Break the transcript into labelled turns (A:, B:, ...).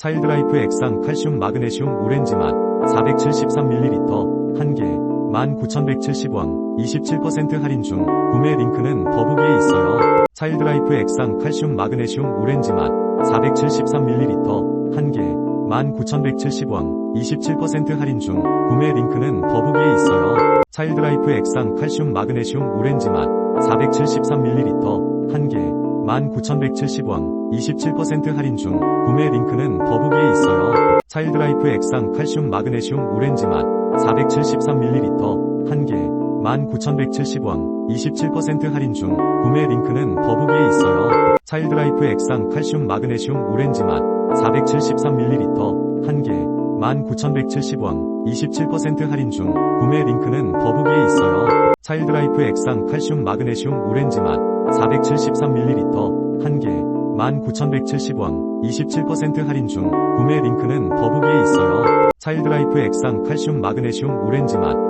A: 차일드라이프 액상 칼슘 마그네슘 오렌지 맛 473ml 1개 19,170원 27% 할인 중 구매 링크는 더보기에 있어요. 차일드라이프 액상 칼슘 마그네슘 오렌지 맛 473ml 1개 19,170원 27% 할인 중 구매 링크는 더보기에 있어요. 차일드라이프 액상 칼슘 마그네슘 오렌지 맛 473ml 1개 19,170원 27% 할인 중 구매 링크는 더보기에 있어요. 차일드라이프 액상 칼슘 마그네슘 오렌지 맛 473ml 1개 19,170원 27% 할인 중 구매 링크는 더보기에 있어요. 차일드라이프 액상 칼슘 마그네슘 오렌지 맛 473ml 1개 19,170원 27% 할인 중 구매 링크는 더보기에 있어요. 차일드라이프 액상 칼슘 마그네슘 오렌지 맛 473ml 1개 19,170원 27% 할인 중 구매 링크는 더보기에 있어요. 차일드라이프 액상 칼슘 마그네슘 오렌지 맛